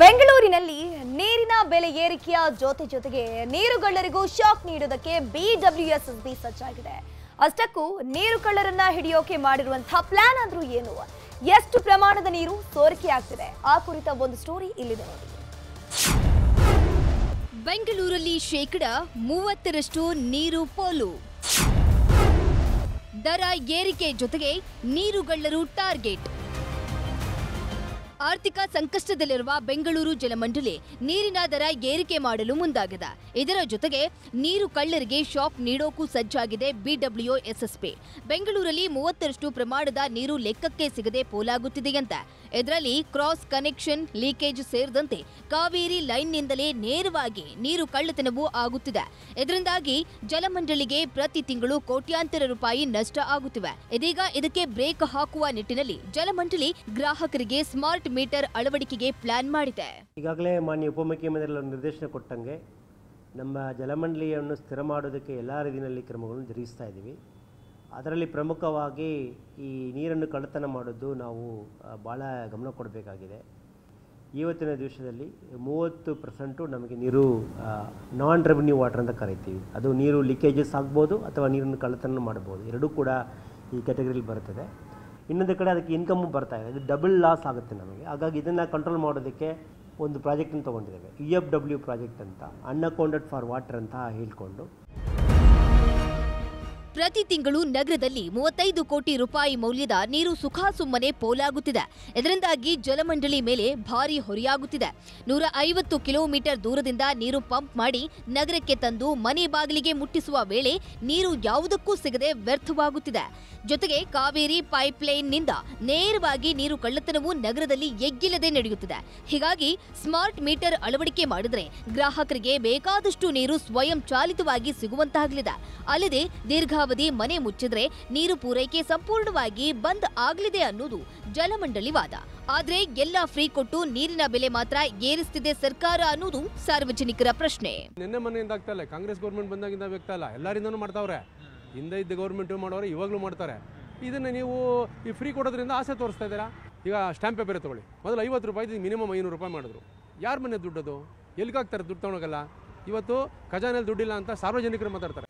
ಬೆಂಗಳೂರಿನಲ್ಲಿ ನೀರಿನ ಬೆಲೆ ಏರಿಕೆಯ ಜೊತೆ ಜೊತೆಗೆ ನೀರುಗಳ್ಳರಿಗೂ ಶಾಕ್ ನೀಡುವುದಕ್ಕೆ ಬಿಡಬ್ಲ್ಯೂಎಸ್ಎಸ್ಬಿ ಸಜ್ಜಾಗಿದೆ. ಅಷ್ಟಕ್ಕೂ ನೀರು ಕಳ್ಳರನ್ನ ಹಿಡಿಯೋಕೆ ಮಾಡಿರುವಂತಹ ಪ್ಲಾನ್ ಅಂದ್ರೂ ಏನು? ಎಷ್ಟು ಪ್ರಮಾಣದ ನೀರು ಸೋರಿಕೆ ಆಗ್ತಿದೆ ಆ ಕುರಿತ ಒಂದು ಸ್ಟೋರಿ ಇಲ್ಲಿದೆ ನೋಡಿ. ಬೆಂಗಳೂರಲ್ಲಿ ಶೇಕಡ ಮೂವತ್ತರಷ್ಟು ನೀರು ಪೋಲು. ದರ ಏರಿಕೆ ಜೊತೆಗೆ ನೀರುಗಳ್ಳರು ಟಾರ್ಗೆಟ್. ಆರ್ಥಿಕ ಸಂಕಷ್ಟದಲ್ಲಿರುವ ಬೆಂಗಳೂರು ಜಲಮಂಡಳಿ ನೀರಿನ ದರ ಏರಿಕೆ ಮಾಡಲು ಮುಂದಾಗಿದೆ. ಇದರ ಜೊತೆಗೆ ನೀರು ಕಳ್ಳರಿಗೆ ಶಾಕ್ ನೀಡೋಕು ಸಜ್ಜಾಗಿದೆ ಬಿಡಬ್ಲ್ಯೂ ಎಸ್ಎಸ್ಪಿ. ಬೆಂಗಳೂರಲ್ಲಿ ಮೂವತ್ತರಷ್ಟು ಪ್ರಮಾಣದ ನೀರು ಲೆಕ್ಕಕ್ಕೆ ಸಿಗದೆ ಪೋಲಾಗುತ್ತಿದೆಯಂತೆ ಇದರಲ್ಲಿ ಕ್ರಾಸ್ ಕನೆಕ್ಷನ್, ಲೀಕೇಜ್ ಸೇರಿದಂತೆ ಕಾವೇರಿ ಲೈನ್ನಿಂದಲೇ ನೇರವಾಗಿ ನೀರು ಕಳ್ಳತನವೂ ಆಗುತ್ತಿದೆ. ಇದರಿಂದಾಗಿ ಜಲಮಂಡಳಿಗೆ ಪ್ರತಿ ತಿಂಗಳು ಕೋಟ್ಯಾಂತರ ರೂಪಾಯಿ ನಷ್ಟ ಆಗುತ್ತಿವೆ. ಇದೀಗ ಇದಕ್ಕೆ ಬ್ರೇಕ್ ಹಾಕುವ ನಿಟ್ಟಿನಲ್ಲಿ ಜಲಮಂಡಳಿ ಗ್ರಾಹಕರಿಗೆ ಸ್ಮಾರ್ಟ್ ಮೀಟರ್ ಅಳವಡಿಕೆಗೆ ಪ್ಲಾನ್ ಮಾಡಿದೆ. ಈಗಾಗಲೇ ಮಾನ್ಯ ಉಪಮುಖ್ಯಮಂತ್ರಿಗಳ ನಿರ್ದೇಶನ ಕೊಟ್ಟಂಗೆ ನಮ್ಮ ಜಲಮಂಡಳಿಯನ್ನು ಸ್ಥಿರ ಮಾಡೋದಕ್ಕೆ ಎಲ್ಲ ರೀತಿಯಲ್ಲಿ ಕ್ರಮಗಳನ್ನು ಜರುಗಿಸ್ತಾ ಇದ್ದೀವಿ. ಅದರಲ್ಲಿ ಪ್ರಮುಖವಾಗಿ ಈ ನೀರನ್ನು ಕಳ್ಳತನ ಮಾಡೋದು ನಾವು ಭಾಳ ಗಮನ ಕೊಡಬೇಕಾಗಿದೆ. ಇವತ್ತಿನ ದಿವಸದಲ್ಲಿ ಮೂವತ್ತು ಪರ್ಸೆಂಟು ನಮಗೆ ನೀರು ನಾನ್ ರೆವಿನ್ಯೂ ವಾಟರ್ ಅಂತ ಕರಿತೀವಿ. ಅದು ನೀರು ಲೀಕೇಜಸ್ ಆಗ್ಬೋದು ಅಥವಾ ನೀರನ್ನು ಕಳ್ಳತನ ಮಾಡ್ಬೋದು. ಎರಡೂ ಕೂಡ ಈ ಕ್ಯಾಟಗರಿಲಿ ಬರ್ತದೆ ಇನ್ನೊಂದು ಕಡೆ ಅದಕ್ಕೆ ಇನ್ಕಮ್ಮು ಬರ್ತಾ ಇದೆ. ಇದು ಡಬಲ್ ಲಾಸ್ ಆಗುತ್ತೆ ನಮಗೆ. ಹಾಗಾಗಿ ಇದನ್ನು ಕಂಟ್ರೋಲ್ ಮಾಡೋದಕ್ಕೆ ಒಂದು ಪ್ರಾಜೆಕ್ಟನ್ನು ತೊಗೊಂಡಿದ್ದೇವೆ. ಇ ಎಫ್ ಡಬ್ಲ್ಯೂ ಪ್ರಾಜೆಕ್ಟ್ ಅಂತ ಅನ್ಅಕೌಂಟೆಡ್ ಫಾರ್ ವಾಟರ್ ಅಂತ ಹೇಳ್ಕೊಂಡು. ಪ್ರತಿ ತಿಂಗಳು ನಗರದಲ್ಲಿ ಮೂವತ್ತೈದು ಕೋಟಿ ರೂಪಾಯಿ ಮೌಲ್ಯದ ನೀರು ಸುಖಾಸುಮ್ಮನೆ ಪೋಲಾಗುತ್ತಿದೆ. ಇದರಿಂದಾಗಿ ಜಲಮಂಡಳಿ ಮೇಲೆ ಭಾರಿ ಹೊರೆಯಾಗುತ್ತಿದೆ. ನೂರ ಐವತ್ತು ಕಿಲೋಮೀಟರ್ ದೂರದಿಂದ ನೀರು ಪಂಪ್ ಮಾಡಿ ನಗರಕ್ಕೆ ತಂದು ಮನೆ ಬಾಗಿಲಿಗೆ ಮುಟ್ಟಿಸುವ ವೇಳೆ ನೀರು ಯಾವುದಕ್ಕೂ ಸಿಗದೆ ವ್ಯರ್ಥವಾಗುತ್ತಿದೆ. ಜೊತೆಗೆ ಕಾವೇರಿ ಪೈಪ್ಲೈನ್ನಿಂದ ನೇರವಾಗಿ ನೀರು ಕಳ್ಳತನವು ನಗರದಲ್ಲಿ ಎಗ್ಗಿಲ್ಲದೆ ನಡೆಯುತ್ತಿದೆ. ಹೀಗಾಗಿ ಸ್ಮಾರ್ಟ್ ಮೀಟರ್ ಅಳವಡಿಕೆ ಮಾಡಿದರೆ ಗ್ರಾಹಕರಿಗೆ ಬೇಕಾದಷ್ಟು ನೀರು ಸ್ವಯಂ ಚಾಲಿತವಾಗಿ ಸಿಗುವಂತಾಗಲಿದೆ. ಅಲ್ಲದೆ ದೀರ್ಘಾವಧಿ ಮನೆ ಮುಚ್ಚಿದ್ರೆ ನೀರು ಪೂರೈಕೆ ಸಂಪೂರ್ಣವಾಗಿ ಬಂದ್ ಆಗಲಿದೆ ಅನ್ನೋದು ಜಲಮಂಡಳಿ ವಾದ. ಆದ್ರೆ ಎಲ್ಲ ಫ್ರೀ ಕೊಟ್ಟು ನೀರಿನ ಬೆಲೆ ಮಾತ್ರ ಏರಿಸ್ತಿದೆ ಸರ್ಕಾರ ಅನ್ನೋದು ಸಾರ್ವಜನಿಕರ ಪ್ರಶ್ನೆ. ನಿನ್ನೆ ಮನೆಯಿಂದ ಕಾಂಗ್ರೆಸ್ ಗೌರ್ಮೆಂಟ್ ಬಂದಾಗಿಂದ ವ್ಯಕ್ತ ಇಲ್ಲ, ಎಲ್ಲರಿಂದನೂ ಮಾಡ್ತಾವ್ರೆ. ಹಿಂದೆ ಇದ್ದ ಗೌರ್ಮೆಂಟ್ ಮಾಡೋರು ಇವಾಗಲೂ ಮಾಡ್ತಾರೆ. ಇದನ್ನ ನೀವು ಈ ಫ್ರೀ ಕೊಡೋದ್ರಿಂದ ಆಸೆ ತೋರಿಸ್ತಾ ಇದ್ದೀರಾ? ಈಗ ಸ್ಟ್ಯಾಂಪ್ ಪೇಪರ್ ತಗೊಳ್ಳಿ ಮೊದಲು ಐವತ್ತು ರೂಪಾಯಿ ಮಿನಿಮಮ್ ಐನೂರು ರೂಪಾಯಿ ಮಾಡಿದ್ರು. ಯಾರ ಮನೆ ದುಡ್ಡದು? ಎಲ್ಲಿಗಾಗ್ತಾರೆ ದುಡ್ಡು ತೊಗೊಳಗಲ್ಲ ಇವತ್ತು ಖಜಾನೆಯಲ್ಲಿ ದುಡ್ಡಿಲ್ಲ ಅಂತ ಸಾರ್ವಜನಿಕರು ಮಾತಾಡ್ತಾರೆ.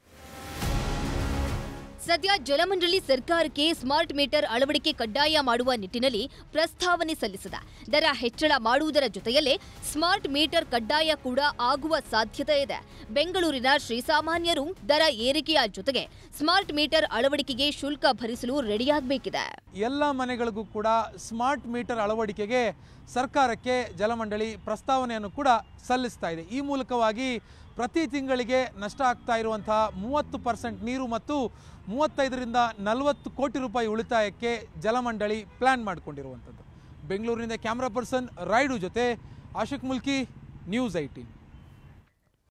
ಸದ್ಯ ಜಲಮಂಡಳಿ ಸರ್ಕಾರಕ್ಕೆ ಸ್ಮಾರ್ಟ್ ಮೀಟರ್ ಅಳವಡಿಕೆ ಕಡ್ಡಾಯ ಮಾಡುವ ನಿಟ್ಟಿನಲ್ಲಿ ಪ್ರಸ್ತಾವನೆ ಸಲ್ಲಿಸಿದೆ. ದರ ಹೆಚ್ಚಳ ಮಾಡುವುದರ ಜೊತೆಯಲ್ಲೇ ಸ್ಮಾರ್ಟ್ ಮೀಟರ್ ಕಡ್ಡಾಯ ಕೂಡ ಆಗುವ ಸಾಧ್ಯತೆ ಇದೆ. ಬೆಂಗಳೂರಿನ ಶ್ರೀಸಾಮಾನ್ಯರು ದರ ಏರಿಕೆಯ ಜೊತೆಗೆ ಸ್ಮಾರ್ಟ್ ಮೀಟರ್ ಅಳವಡಿಕೆಗೆ ಶುಲ್ಕ ಭರಿಸಲು ರೆಡಿಯಾಗಬೇಕಿದೆ. ಎಲ್ಲ ಮನೆಗಳಿಗೂ ಕೂಡ ಸ್ಮಾರ್ಟ್ ಮೀಟರ್ ಅಳವಡಿಕೆಗೆ ಸರ್ಕಾರಕ್ಕೆ ಜಲಮಂಡಳಿ ಪ್ರಸ್ತಾವನೆಯನ್ನು ಕೂಡ ಸಲ್ಲಿಸ್ತಾ ಇದೆ. ಈ ಮೂಲಕವಾಗಿ ಪ್ರತಿ ತಿಂಗಳಿಗೆ ನಷ್ಟ ಆಗ್ತಾ ಇರುವಂತಹ ಮೂವತ್ತು ಪರ್ಸೆಂಟ್ ನೀರು ಮತ್ತು ಮೂವತ್ತೈದರಿಂದ ನಲವತ್ತು ಕೋಟಿ ರೂಪಾಯಿ ಉಳಿತಾಯಕ್ಕೆ ಜಲಮಂಡಳಿ ಪ್ಲಾನ್ ಮಾಡಿಕೊಂಡಿರುವಂಥದ್ದು. ಬೆಂಗಳೂರಿನಿಂದ ಕ್ಯಾಮ್ರಾ ಪರ್ಸನ್ ರಾಯ್ಡು ಜೊತೆ ಆಶಿಕ್ ಮುಲ್ಕಿ, ನ್ಯೂಸ್ ಐಟೀನ್.